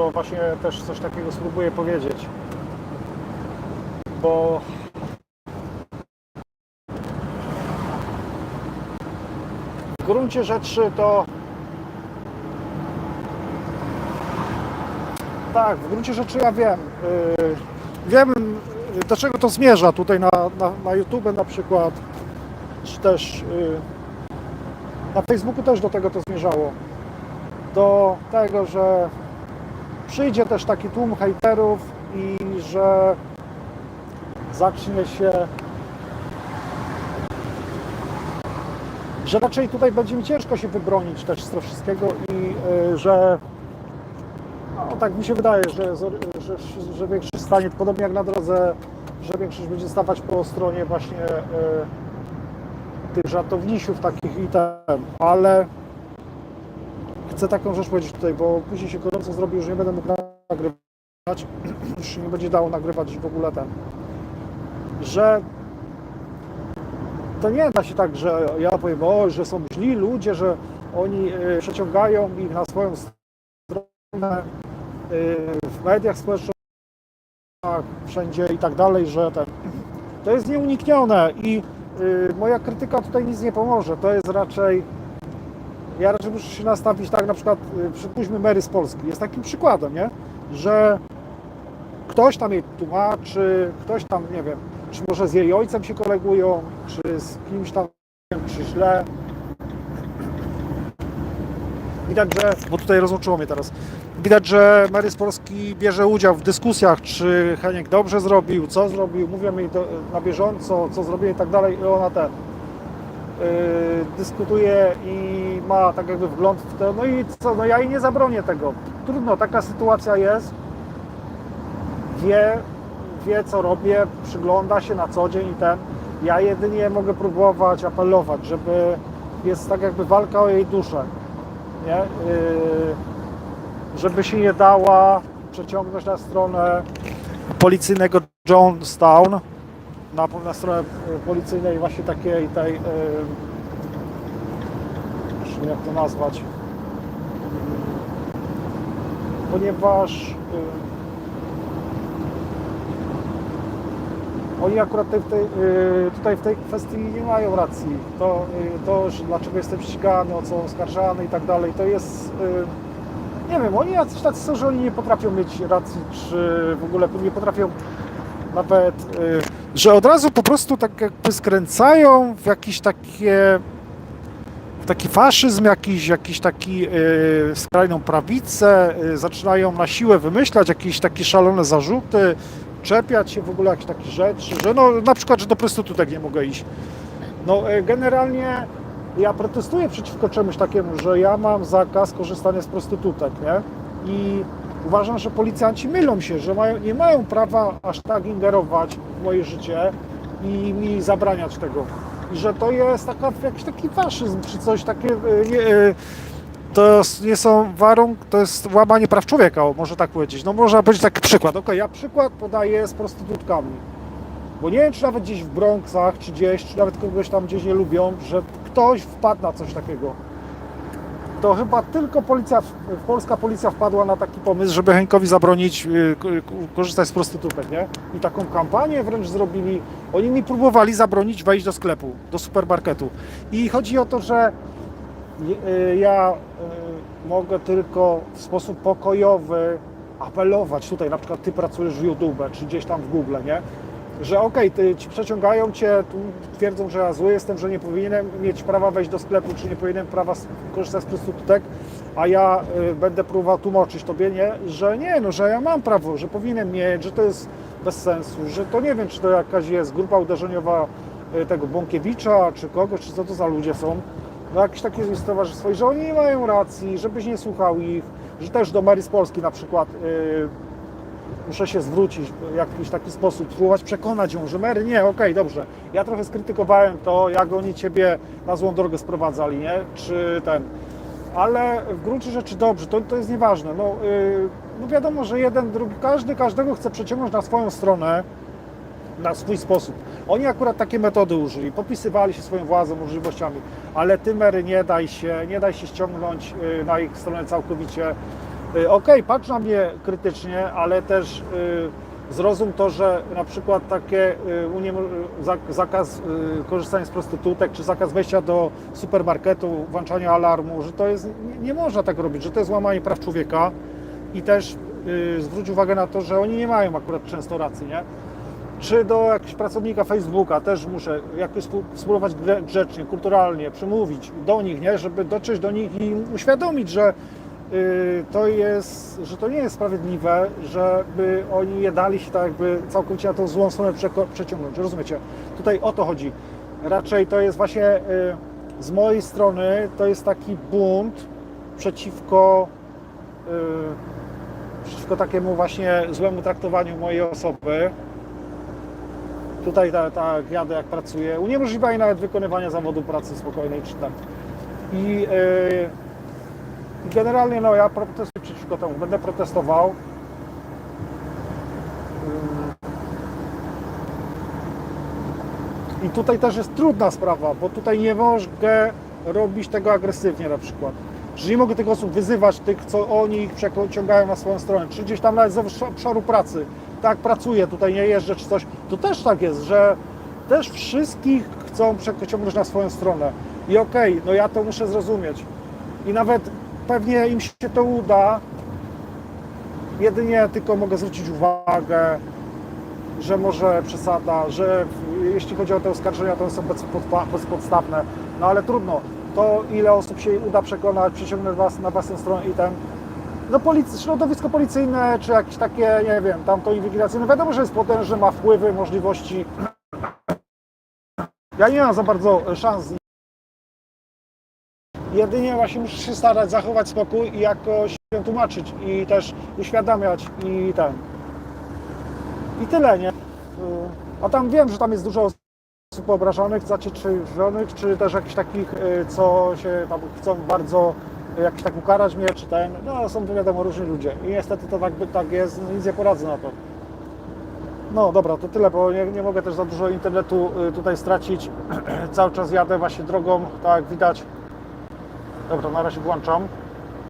to właśnie też coś takiego spróbuję powiedzieć. Bo w gruncie rzeczy to tak, w gruncie rzeczy ja wiem. Yy, wiem yy, do czego to zmierza tutaj na, na, na YouTube na przykład, czy też yy, na Facebooku też do tego to zmierzało. Do tego, że przyjdzie też taki tłum hejterów i że zacznie się że raczej tutaj będzie mi ciężko się wybronić też z tego wszystkiego i y, że no tak mi się wydaje, że, że, że większość stanie podobnie jak na drodze, że większość będzie stawać po stronie właśnie y, tych żartownisiów takich i ten, ale chcę taką rzecz powiedzieć tutaj, bo później się gorąco zrobi, już nie będę mógł nagrywać, już nie będzie dało nagrywać w ogóle ten, że to nie da się tak, że ja powiem, o, że są źli ludzie, że oni y, przeciągają ich na swoją stronę y, w mediach społecznościowych, wszędzie i tak dalej, że ten, to jest nieuniknione i y, moja krytyka tutaj nic nie pomoże. To jest raczej, ja raczej muszę się nastawić tak, na przykład, y, przypuśćmy Mary z Polski, jest takim przykładem, nie? Że ktoś tam jej tłumaczy, ktoś tam, nie wiem, czy może z jej ojcem się kolegują, czy z kimś tam, wiem, czy źle. Widać, że, bo tutaj rozłączyło mnie teraz, widać, że Mary z Polski bierze udział w dyskusjach, czy Heniek dobrze zrobił, co zrobił, mówią jej na bieżąco, co zrobił i tak dalej, i ona ten dyskutuje i ma tak jakby wgląd w to, no i co, no ja jej nie zabronię tego. Trudno, taka sytuacja jest, wie, wie co robię, przygląda się na co dzień i ten. Ja jedynie mogę próbować apelować, żeby jest tak jakby walka o jej duszę, nie? Yy, żeby się nie dała przeciągnąć na stronę policyjnego Jonestown, na, na stronę y, policyjnej właśnie takiej tej, yy, nie wiem jak to nazwać, ponieważ yy, Oni akurat tej, tej, y, tutaj w tej kwestii nie mają racji. To, y, to dlaczego jestem ścigany, o co oskarżany i tak dalej, to jest... y, Nie wiem, oni jacyś tacy są, że oni nie potrafią mieć racji, czy w ogóle nie potrafią nawet... y, Że od razu po prostu tak jakby skręcają w jakieś takie... W taki faszyzm, jakiś, jakiś taki y, skrajną prawicę, y, zaczynają na siłę wymyślać jakieś takie szalone zarzuty, czepiać się w ogóle jakichś takich rzeczy, że no na przykład, że do prostytutek nie mogę iść. No generalnie ja protestuję przeciwko czemuś takiemu, że ja mam zakaz korzystania z prostytutek, nie? I uważam, że policjanci mylą się, że mają, nie mają prawa aż tak ingerować w moje życie i mi zabraniać tego. I że to jest taka, jakiś taki faszyzm, czy coś takiego. Nie, e, to nie są warunki, to jest łamanie praw człowieka, może tak powiedzieć. No można powiedzieć taki przykład. Okej, ja przykład podaję z prostytutkami. Bo nie wiem, czy nawet gdzieś w Bronxach, czy gdzieś, czy nawet kogoś tam gdzieś nie lubią, że ktoś wpadł na coś takiego. To chyba tylko policja, polska policja wpadła na taki pomysł, żeby Henkowi zabronić y, korzystać z prostytutek, nie? I taką kampanię wręcz zrobili. Oni mi próbowali zabronić wejść do sklepu, do supermarketu. I chodzi o to, że je- y, ja y, mogę tylko w sposób pokojowy apelować tutaj, na przykład ty pracujesz w YouTube, czy gdzieś tam w Google, nie? Że okej, ty ci przeciągają cię, twierdzą, że ja zły jestem, że nie powinienem mieć prawa wejść do sklepu, czy nie powinienem prawa korzystać z prostytutek, a ja y, będę próbował tłumaczyć tobie, nie, że nie, no, że ja mam prawo, że powinienem mieć, że to jest bez sensu, że to nie wiem, czy to jakaś jest grupa uderzeniowa y, tego Bąkiewicza, czy kogoś, czy co to za ludzie są, no jakieś takie jest towarzystwo i że oni nie mają racji, żebyś nie słuchał ich, że też do Mary z Polski na przykład y, muszę się zwrócić w jakiś taki sposób, spróbować przekonać ją, że Mary, nie, okej, dobrze, ja trochę skrytykowałem to, jak oni Ciebie na złą drogę sprowadzali, nie, czy ten, ale w gruncie rzeczy dobrze, to, to jest nieważne, no, y, no wiadomo, że jeden, drugi, każdy każdego chce przeciągnąć na swoją stronę, na swój sposób. Oni akurat takie metody użyli, popisywali się swoją władzą, możliwościami, ale ty Mary nie daj się, nie daj się ściągnąć y, na ich stronę całkowicie. Y, Okej, patrz na mnie krytycznie, ale też y, zrozum to, że na przykład takie y, zakaz korzystania z prostytutek, czy zakaz wejścia do supermarketu, włączania alarmu, że to jest, nie, można tak robić, że to jest łamanie praw człowieka i też zwróć uwagę na to, że oni nie mają akurat często racji, nie? Czy do jakiegoś pracownika Facebooka też muszę jakoś spróbować grze- grzecznie, kulturalnie przemówić do nich, nie? żeby dotrzeć do nich i uświadomić, że to jest, że to nie jest sprawiedliwe, żeby oni je dali się tak jakby całkowicie na tą złą stronę przeciągnąć. Rozumiecie? Tutaj o to chodzi. Raczej to jest właśnie y, z mojej strony to jest taki bunt przeciwko y, przeciwko takiemu właśnie złemu traktowaniu mojej osoby. Tutaj tak tak jadę, jak pracuję. Uniemożliwia nawet wykonywania zawodu pracy spokojnej czy tak. I yy, i generalnie no ja protestuję przeciwko temu, będę protestował. I tutaj też jest trudna sprawa, bo tutaj nie mogę robić tego agresywnie na przykład. Że nie mogę tych osób wyzywać, tych, co oni ich przeciągają na swoją stronę, czy gdzieś tam nawet z obszaru pracy. Tak pracuję, tutaj nie jeżdżę czy coś. To też tak jest, że też wszystkich chcą przeciągnąć na swoją stronę. I okej, no ja to muszę zrozumieć. I nawet pewnie im się to uda. Jedynie tylko mogę zwrócić uwagę, że może przesada, że jeśli chodzi o te oskarżenia, to są bezpodstawne. No ale trudno. To ile osób się uda przekonać, przyciągnąć was na własną stronę i ten. No środowisko policyjne, czy jakieś takie, nie wiem, tamto inwigilacyjne, wiadomo, że jest potężne, ma wpływy, możliwości. Ja nie mam za bardzo szans z Jedynie właśnie muszę się starać zachować spokój i jakoś się tłumaczyć i też uświadamiać i ten. I tyle, nie? Y, A tam wiem, że tam jest dużo osób obrażonych, zacieczywionych, czy też jakichś takich, y, co się tam chcą bardzo y, jakiś tak ukarać mnie, czy ten. No są to wiadomo różni ludzie. I niestety to tak, tak jest, no, nic nie poradzę na to. No dobra, to tyle, bo nie, nie mogę też za dużo internetu tutaj stracić. Cały czas jadę właśnie drogą, tak jak widać. Dobra, na razie włączam.